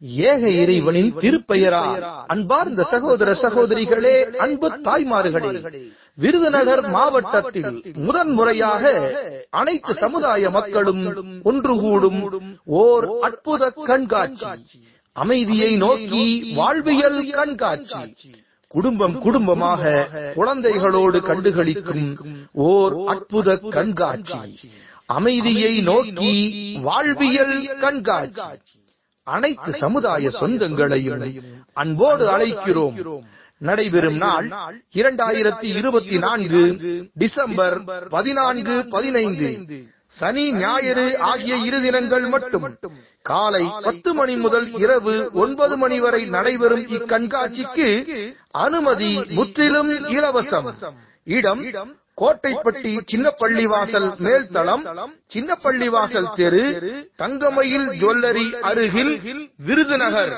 ஏக இறைவனின் திருப்பெயரா. அன்பார்ந்த சகோதர சகோதரிகளே அன்பு தாய்மார்களே விருதுநகர் மாவட்டத்தில் முதன்முறையாக அனைத்து சமுதாய மக்களும் ஒன்று கூடும் ஓர் அற்புத கண்காட்சி. அமைதியை நோக்கி வாழ்வியல் கண்காட்சி. குடும்பம் குடும்பமாக குழந்தைகளோடு கண்டுகளிக்கும் ஓர் அற்புத கண்காட்சி. அமைதியை நோக்கி வாழ்வியல் கண்காட்சி. அனைத்து சமுதாய சொந்தங்களையும் அன்போடு அழைக்கிறோம். நடைபெறும் நாள் இரண்டாயிரத்தி இருபத்தி நான்கு டிசம்பர் பதினான்கு பதினைந்து. சனி ஞாயிறு ஆகிய இரு தினங்கள் மட்டும். காலை பத்து மணி முதல் இரவு ஒன்பது மணி வரை நடைபெறும் இக்கண்காட்சிக்கு அனுமதி முற்றிலும் இலவசம். இடம் கோட்டைப்பட்டி சின்னப்பள்ளிவாசல் மேல்தளம் சின்னப்பள்ளி தெரு தங்கமயில் ஜுவல்லரி அருகில் விருதுநகர்.